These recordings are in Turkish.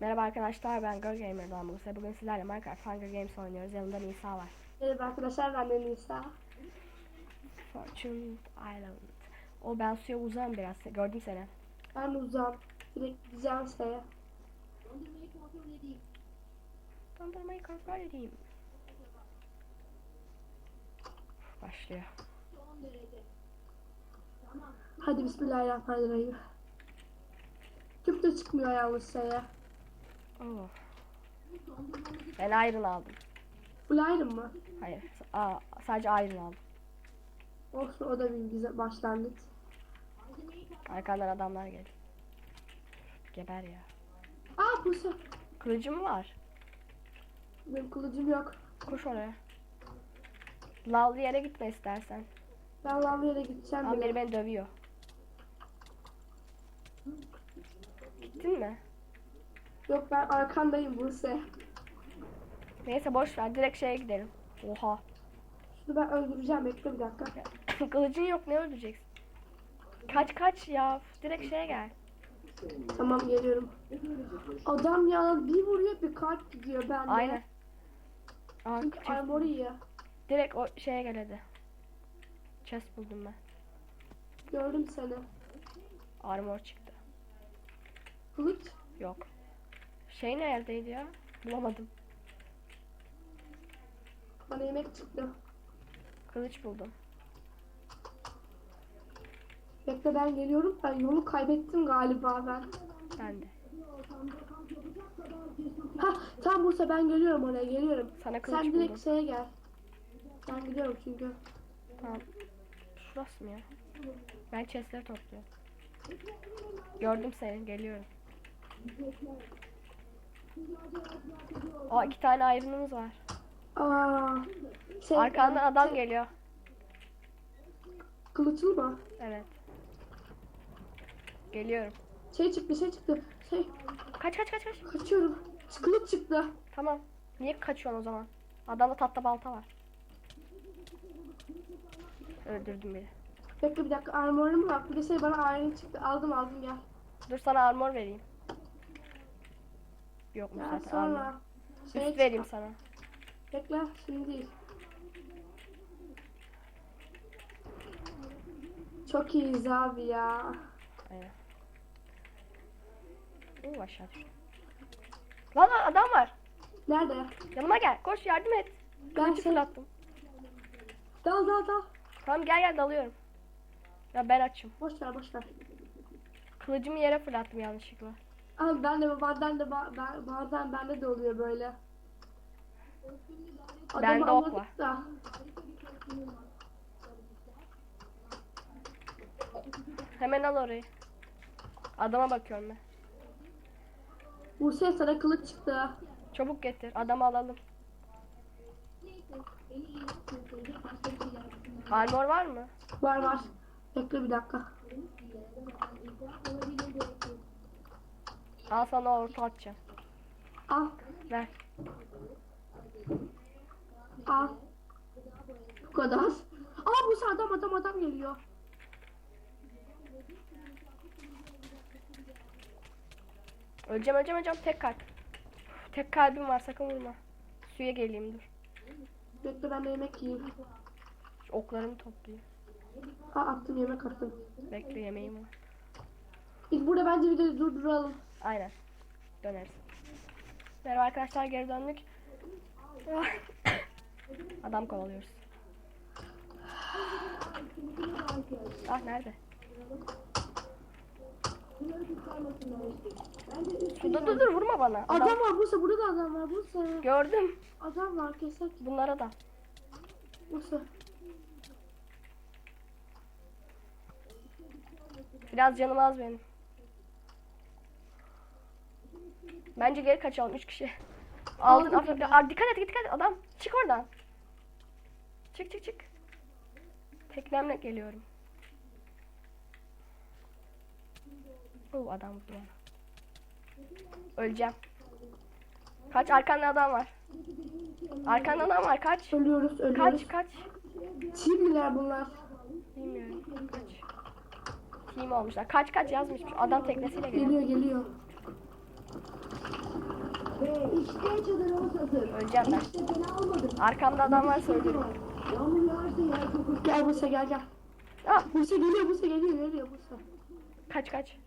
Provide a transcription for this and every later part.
Merhaba arkadaşlar ben Girl Gamer'dan Buse. Bugün sizlerle Minecraft Hunger Games oynuyoruz. Yanımda Nisa var. Merhaba arkadaşlar ben de Nisa. Fortune Island. O ben suya uzağım biraz. Gördüm seni. Ben uzam. Direkt gideceğim şeye. Dondurmayı kontrol edeyim. Başlıyor. Hadi bismillahirrahmanirrahim. Tüp de çıkmıyor yalnız şeye. Oo. Ben iron aldım. Full iron mı? Hayır. Aa, sadece iron aldım. Olsun o da bir güzel başlangıç. Arkandan adamlar geldi. Geber ya. Aa bu se- Kılıcım var. Benim kılıcım yok. Koş oraya. Lavlı yere gitme istersen. Ben lavlı yere gideceğim Ama bile. beni dövüyor. Yok ben arkandayım Buse. Neyse boş ver. Direkt şeye gidelim. Oha. Şunu ben öldüreceğim. Bekle bir dakika. Kılıcın yok ne öldüreceksin? Kaç kaç ya. Direkt şeye gel. Tamam geliyorum. Adam ya bir vuruyor bir kalp gidiyor bende. Aynen. Aa, Çünkü chest- armoru iyi. direkt o şeye gel hadi. Chest buldum ben. Gördüm seni. Armor çıktı. Kılıç. Yok. Şey neredeydi ya? Bulamadım. Bana yemek çıktı. Kılıç buldum. Bekle ben geliyorum. Ben yolu kaybettim galiba ben. Ben de. Ha tamam Musa ben geliyorum oraya geliyorum. Sana kılıç Sen direkt buldum. şeye gel. Ben gidiyorum çünkü. Tamam. Şurası mı ya? Ben chestleri topluyorum. Gördüm seni. Geliyorum. Aa iki tane ayrımımız var. Aa, şey, Arkandan e, adam şey, geliyor. Kılıçlı mı? Evet. Geliyorum. Şey çıktı şey çıktı. Şey Kaç kaç kaç kaç. kaçıyorum. Kılıç çıktı. Tamam. Niye kaçıyorsun o zaman? Adamda tatlı balta var. Öldürdüm biri. Bekle bir dakika armorum var. Bir de şey bana iron çıktı. Aldım aldım gel. Dur sana armor vereyim. Yok mu Ya zaten sonra. Şey Üst vereyim sana. Bekle şimdi değil. Çok iyiyiz abi ya. Aynen. Oo aşağı düştüm. Lan lan adam var. Nerede? Yanıma gel. Koş yardım et. Ben şey... fırlattım. Dal dal dal. Tamam gel gel dalıyorum. Ya ben açım. Boş ver boş ver. Kılıcımı yere fırlattım yanlışlıkla. Abi ben de bazen de ba- ben, bazen bende de oluyor böyle. Bende ok anladık var. Da. Hemen al orayı. Adama bakıyorum ben. Buse sana kılıç çıktı. Çabuk getir. Adamı alalım. Armor var mı? Var var. Bekle bir dakika. Al sana orta atacağım. Al Ver. al. Bu kadar. Aa Buse adam adam adam geliyor. Öleceğim öleceğim öleceğim. Tek kalp. Tek kalbim var sakın vurma. Suya geleyim dur. Bekle ben de yemek yiyeyim. Şu oklarımı toplayayım. Aa attım yemek attım. Bekle yemeğim var. Biz burada bence videoyu durduralım. Aynen. Döneriz. Merhaba arkadaşlar geri döndük. Adam kovalıyoruz. Ah nerede? Dur dur dur vurma bana. Adam, Adam var Buse burada da adam var Buse. gördüm. Adam var kesek Bunlara da. Buse. Biraz canım az benim. Bence geri kaçalım 3 kişi. Aldın. Aa, dikkat et dikkat et adam. Çık oradan. Çık çık çık. Teknemle geliyorum. Oo adam vurdu bana. Öleceğim. Kaç arkanda adam var. Arkanda adam var kaç. Ölüyoruz ölüyoruz. Kaç kaç. Çinliler bunlar. Bilmiyorum kaç. Team olmuşlar. Kaç kaç yazmış. Adam teknesiyle geliyor. Geliyor geliyor. Ve işte çadırımız hazır. Öleceğim ben. İşte fena olmadı. Arkamda adam var söylüyorum. Yağmur yağarsa yer ıslak. Gel Buse gel gel. Ah, Buse geliyor Buse geliyor geliyor Buse. kaç kaç.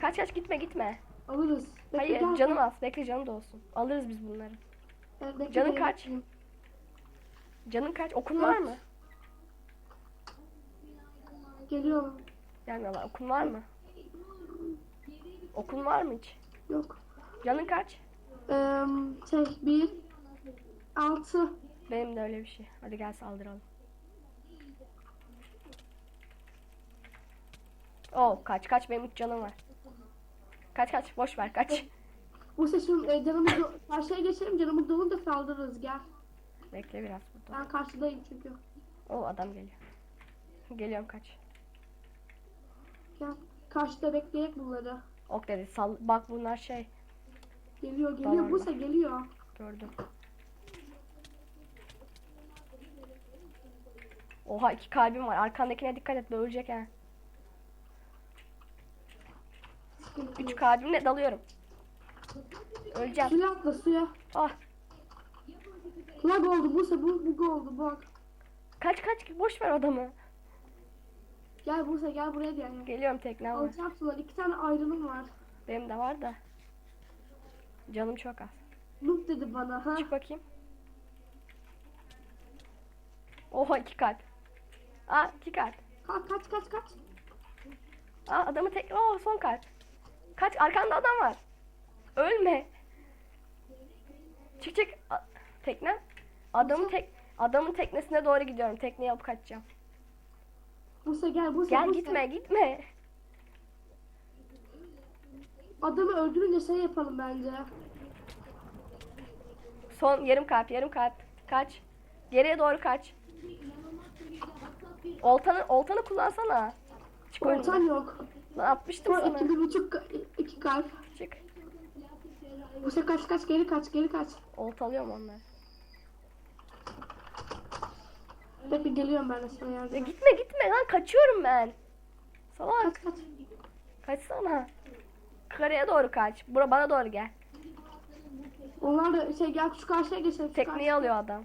Kaç kaç gitme gitme. Alırız. Bekle, Hayır gel, canım gel. az. Bekle canım da olsun. Alırız biz bunları. Evet, bekle, Canın kaç? Canın kaç? Okun var mı? Geliyorum. Gelmiyorlar. Okun var mı? Okun var mı hiç? Yok. Canın kaç? Ee, şey bir altı. Benim de öyle bir şey. Hadi gel saldıralım. Oh kaç kaç benim üç canım var. Kaç kaç boş ver kaç. Buse şimdi e, canımız karşıya geçelim canımız dolunca saldırırız gel. Bekle biraz burada. Ben karşıdayım çünkü. O adam geliyor. Geliyorum kaç. Gel. Karşıda bekleyek bunları. Ok dedi sal bak bunlar şey Geliyor geliyor Tamam. Buse geliyor. gördüm. Oha iki kalbim var. Arkandakine dikkat et ölecek ha. Üç kalbimle dalıyorum. Öleceğim. Suya atla suya. Ah Lag oldu Buse bu bug oldu bak. kaç kaç boş ver adamı. Gel Buse gel buraya gel. Geliyorum tekne var. Alacağım sular. iki tane ayrılım var. Benim de var da. Canım çok az. Noob dedi bana ha. Çık bakayım. Oha iki kalp. Aa iki kalp. Kalk kaç kaç kaç. Aa adamı tek... Oh son kalp. Kaç arkanda adam var. Ölme. Çık çık. A- tekne. Adamın tek adamın teknesine doğru gidiyorum. Tekneyi alıp kaçacağım. Buse gel Buse Gel Buse. gitme gitme. Adamı öldürünce şey yapalım bence. Son yarım kalp yarım kalp. Kaç. Geriye doğru kaç. Oltanı oltanı kullansana. Çık Oltan önüme. yok. Lan atmıştım sana. iki buçuk iki kalp. Çık. Buse kaç kaç geri kaç geri kaç. Oltalıyorum onları. Bekle geliyorum ben de sana Ya yardıma. gitme gitme lan kaçıyorum ben. Salak Kaç kaç. kaçsana. Karaya doğru kaç. Bura bana doğru gel. Onlar da şey gel şu karşıya geçelim. şu Tekneyi karşıya. alıyor adam.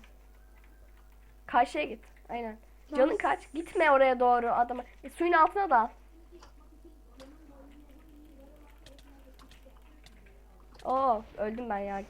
Karşıya git. Aynen. Ya Canın kaç. Gitme oraya doğru adamı. E, suyun altına dal. Oo öldüm ben ya.